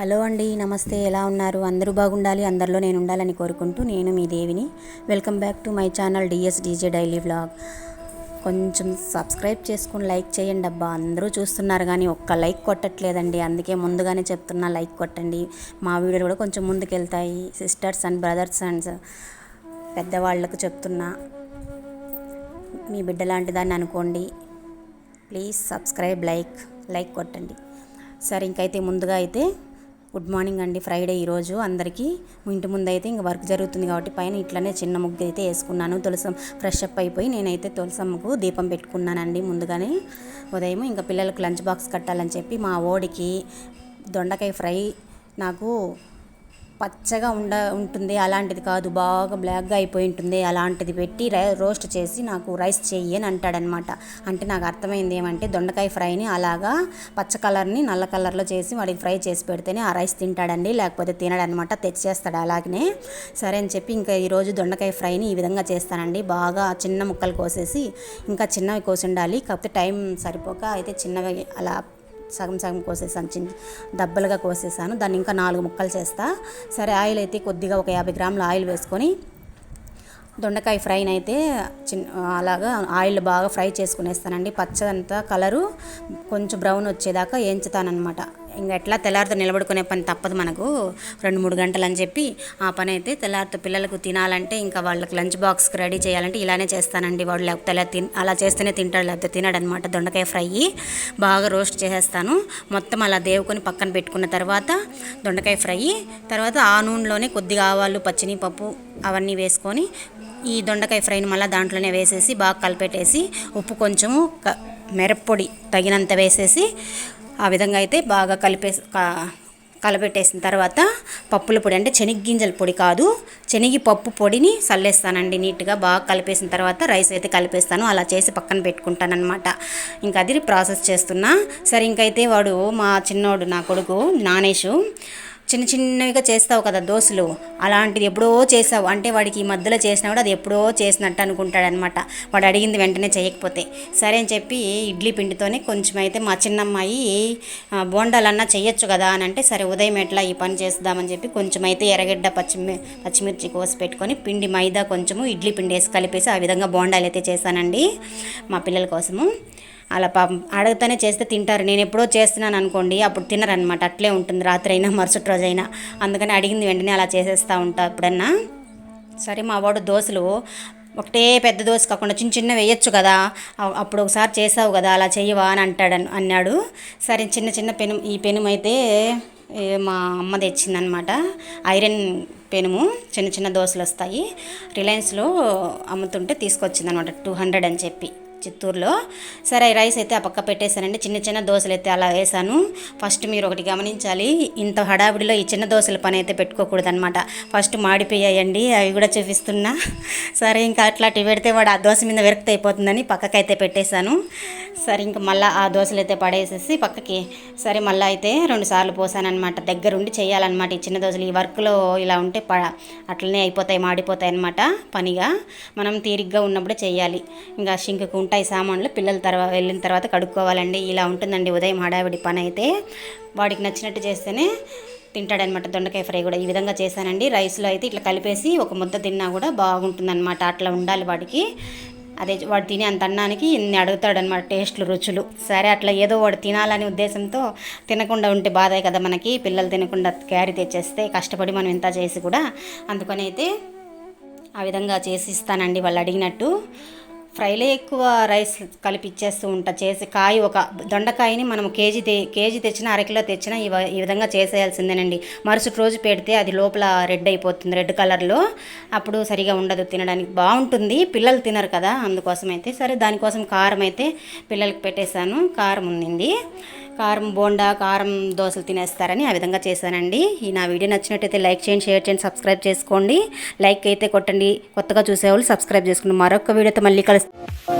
Hello అండి నమస్తే. ఎలా ఉన్నారు? అందరూ బాగుండాలి అందరిలో నేను ఉండాలని కోరుకుంటూ నేను మీ దేవిని. Welcome back to my channel DS DJ daily vlog. కొంచెం సబ్స్క్రైబ్ చేసుకుని లైక్ చేయండి అబ్బా. అందరూ చూస్తున్నారు కానీ ఒక్క లైక్ కొట్టట్లేదండి. అందుకే ముందుగానే చెప్తున్నా లైక్ కొట్టండి. మా వీడియోలు కూడా కొంచెం ముందుకెళ్తాయి. సిస్టర్స్ అండ్ బ్రదర్స్ అండ్ పెద్దవాళ్ళకు చెప్తున్నా. మీ బిడ్డ లాంటి దాన్ని అనుకోండి. ప్లీజ్ సబ్స్క్రైబ్ లైక్ లైక్ కొట్టండి. సరే ఇంకైతే ముందుగా అయితే గుడ్ మార్నింగ్ అండి. ఫ్రైడే ఈరోజు. అందరికీ ఇంటి ముందైతే ఇంకా వర్క్ జరుగుతుంది కాబట్టి పైన ఇట్లనే చిన్న ముగ్గు అయితే వేసుకున్నాను. తులసం ఫ్రెష్ అప్ అయిపోయి నేనైతే తులసమ్మకు దీపం పెట్టుకున్నానండి. ముందుగానే ఉదయం ఇంకా పిల్లలకు లంచ్ బాక్స్ కట్టాలని చెప్పి మా ఓడికి దొండకాయ ఫ్రై నాకు పచ్చగా ఉండ ఉంటుంది. అలాంటిది కాదు. బాగా బ్లాక్గా అయిపోయి ఉంటుంది. అలాంటిది పెట్టి రై రోస్ట్ చేసి నాకు రైస్ చెయ్యి అని అంటాడనమాట అంటే నాకు అర్థమైంది ఏమంటే దొండకాయ ఫ్రైని అలాగా పచ్చ కలర్ని నల్ల కలర్లో చేసి వాడికి ఫ్రై చేసి పెడితేనే ఆ రైస్ తింటాడండి. లేకపోతే తినడనమాట తెచ్చేస్తాడు అలాగనే. సరే అని చెప్పి ఇంకా ఈరోజు దొండకాయ ఫ్రైని ఈ విధంగా చేస్తానండి. బాగా చిన్న ముక్కలు కోసేసి ఇంకా చిన్నవి కోసి ఉండాలి. కాకపోతే టైం సరిపోక అయితే చిన్నవి అలా సగం సగం కోసేసాను చిన్న డబ్బలుగా కోసేసాను. దాన్ని ఇంకా నాలుగు ముక్కలు చేస్తా. సరే ఆయిల్ అయితే కొద్దిగా ఒక యాభై గ్రాముల ఆయిల్ వేసుకొని దొండకాయ ఫ్రైని అయితే చిన్న అలాగా ఆయిల్ బాగా ఫ్రై చేసుకునేస్తానండి. పచ్చదంతా కలరు కొంచెం బ్రౌన్ వచ్చేదాకా వేయించుతానమాట ఇంకా ఎట్లా తెల్లారితో నిలబడుకునే పని తప్పదు మనకు. రెండు మూడు గంటలు అని చెప్పి ఆ పని అయితే తెల్లారితో పిల్లలకు తినాలంటే ఇంకా వాళ్ళకి లంచ్ బాక్స్కి రెడీ చేయాలంటే ఇలానే చేస్తానండి వాడు. లేకపోతే అలా తిన్ అలా చేస్తేనే తింటాడు లేకపోతే తినడనమాట. దొండకాయ ఫ్రై బాగా రోస్ట్ చేసేస్తాను. మొత్తం అలా దేవుకొని పక్కన పెట్టుకున్న తర్వాత దొండకాయ ఫ్రై తర్వాత ఆ నూనెలోనే కొద్దిగా ఆవాలు పచ్చిని పప్పు అవన్నీ వేసుకొని ఈ దొండకాయ ఫ్రైని మళ్ళీ దాంట్లోనే వేసేసి బాగా కలిపెట్టేసి ఉప్పు కొంచెము క మిరప్పొడి తగినంత వేసేసి ఆ విధంగా అయితే బాగా కలిపే కలపెట్టేసిన తర్వాత పప్పుల పొడి అంటే శనగ్గింజల పొడి కాదు శనగి పప్పు పొడిని చల్లేస్తానండి నీట్గా బాగా కలిపేసిన తర్వాత రైస్ అయితే కలిపేస్తాను. అలా చేసి పక్కన పెట్టుకుంటానమాట ఇంకా అది ప్రాసెస్ చేస్తున్నా. సరే ఇంకైతే వాడు మా చిన్నోడు నా కొడుకు నానేషు చిన్న చిన్నవిగా చేస్తావు కదా దోశలు. అలాంటిది ఎప్పుడో చేసావు. అంటే వాడికి ఈ మధ్యలో చేసినా కూడా అది ఎప్పుడో చేసినట్టు అనుకుంటాడనమాట వాడు అడిగింది వెంటనే చేయకపోతే. సరే అని చెప్పి ఇడ్లీ పిండితోనే కొంచెం అయితే మా చిన్నమ్మాయి బోండాలన్నా చేయొచ్చు కదా అని అంటే సరే ఉదయం ఎట్లా ఈ పని చేద్దామని చెప్పి కొంచెం అయితే ఎర్రగడ్డ పచ్చిమి పచ్చిమిర్చి కోసి పెట్టుకొని పిండి మైదా కొంచెము ఇడ్లీ పిండి వేసి కలిపేసి ఆ విధంగా బోండాలు అయితే చేశానండి మా పిల్లల కోసము. అలా పాపం అడగతానే చేస్తే తింటారు. నేను ఎప్పుడో చేస్తున్నాను అనుకోండి అప్పుడు తినరనమాట అట్లే ఉంటుంది. రాత్రి అయినా మరుసటి రోజైనా. అందుకని అడిగింది వెంటనే అలా చేసేస్తూ ఉంటా ఎప్పుడన్నా. సరే మా వాడు దోశలు ఒకటే పెద్ద దోశ కాకుండా చిన్న చిన్న వేయచ్చు కదా. అప్పుడు ఒకసారి చేసావు కదా అలా చెయ్యవా అని అంటాడు అన్నాడు. సరే చిన్న చిన్న పెను ఈ పెనుము అయితే మా అమ్మ తెచ్చిందనమాట ఐరన్ పెనుము చిన్న చిన్న దోశలు వస్తాయి. రిలయన్స్లో అమ్ముతుంటే తీసుకొచ్చిందనమాట టూ హండ్రెడ్ అని చెప్పి. చిత్తూరులో. సరే రైస్ అయితే ఆ పక్క పెట్టేశానండి. చిన్న చిన్న దోశలు అయితే అలా వేసాను ఫస్ట్ మీరు ఒకటి గమనించాలి. ఇంత హడావిడిలో ఈ చిన్న దోశల పని అయితే పెట్టుకోకూడదు అనమాట ఫస్ట్ మాడిపోయాయండి. అవి కూడా చూపిస్తున్నా. సరే ఇంకా అట్లాంటివి పెడితే వాడు ఆ దోశ మీద విరక్తి అయిపోతుందని పక్కకైతే పెట్టేశాను. సరే ఇంకా మళ్ళీ ఆ దోశలు అయితే పడేసేసి పక్కకి సరే మళ్ళీ అయితే రెండు సార్లు పోసానమాట దగ్గరుండి చేయాలన్నమాట. ఈ చిన్న దోశలు ఈ వర్క్లో ఇలా ఉంటే ప అట్లనే అయిపోతాయి మాడిపోతాయి అనమాట పనిగా. మనం తీరిగ్గా ఉన్నప్పుడే చేయాలి. ఇంకా షింకుకు ఉంటాయి సామాన్లు పిల్లల తర్వాత వెళ్ళిన తర్వాత కడుక్కోవాలండి. ఇలా ఉంటుందండి ఉదయం హడావిడి పని అయితే. వాడికి నచ్చినట్టు చేస్తేనే తింటాడనమాట దొండకాయ ఫ్రై కూడా ఈ విధంగా చేశానండి. రైస్లో అయితే ఇట్లా కలిపేసి ఒక ముద్ద తిన్నా కూడా బాగుంటుందన్నమాట. అట్లా ఉండాలి వాడికి. అదే వాడు తినే అంత అన్నానికి ఇన్ని అడుగుతాడనమాట టేస్ట్లు రుచులు. సరే అట్లా ఏదో వాడు తినాలనే ఉద్దేశంతో తినకుండా ఉంటే బాధే కదా మనకి. పిల్లలు తినకుండా క్యారీ తెచ్చేస్తే కష్టపడి మనం ఇంత చేసి కూడా అందుకని అయితే ఆ విధంగా చేసి ఇస్తానండి వాళ్ళు అడిగినట్టు. ఫ్రైలే ఎక్కువ రైస్ కలిపి ఇచ్చేస్తూ ఉంటా. చేసి కాయ ఒక దొండకాయని మనం కేజీ తె కేజీ తెచ్చినా అరకిలో తెచ్చినా ఈ విధంగా చేసేయాల్సిందేనండి. మరుసటి రోజు పెడితే అది లోపల రెడ్ అయిపోతుంది రెడ్ కలర్లో. అప్పుడు సరిగా ఉండదు తినడానికి. బాగుంటుంది పిల్లలు తినరు కదా అందుకోసం అయితే సరే దానికోసం కారం అయితే పిల్లలకి పెట్టేశాను. కారం ఉండింది కారం బోండా కారం దోశలు తినేస్తారని ఆ విధంగా చేశానండి. ఈ నా వీడియో నచ్చినట్టయితే లైక్ చేయండి షేర్ చేయండి సబ్స్క్రైబ్ చేసుకోండి. లైక్ అయితే కొట్టండి. కొత్తగా చూసేవాళ్ళు సబ్స్క్రైబ్ చేసుకోండి మరొక వీడియోతో మళ్ళీ కలుస్తాను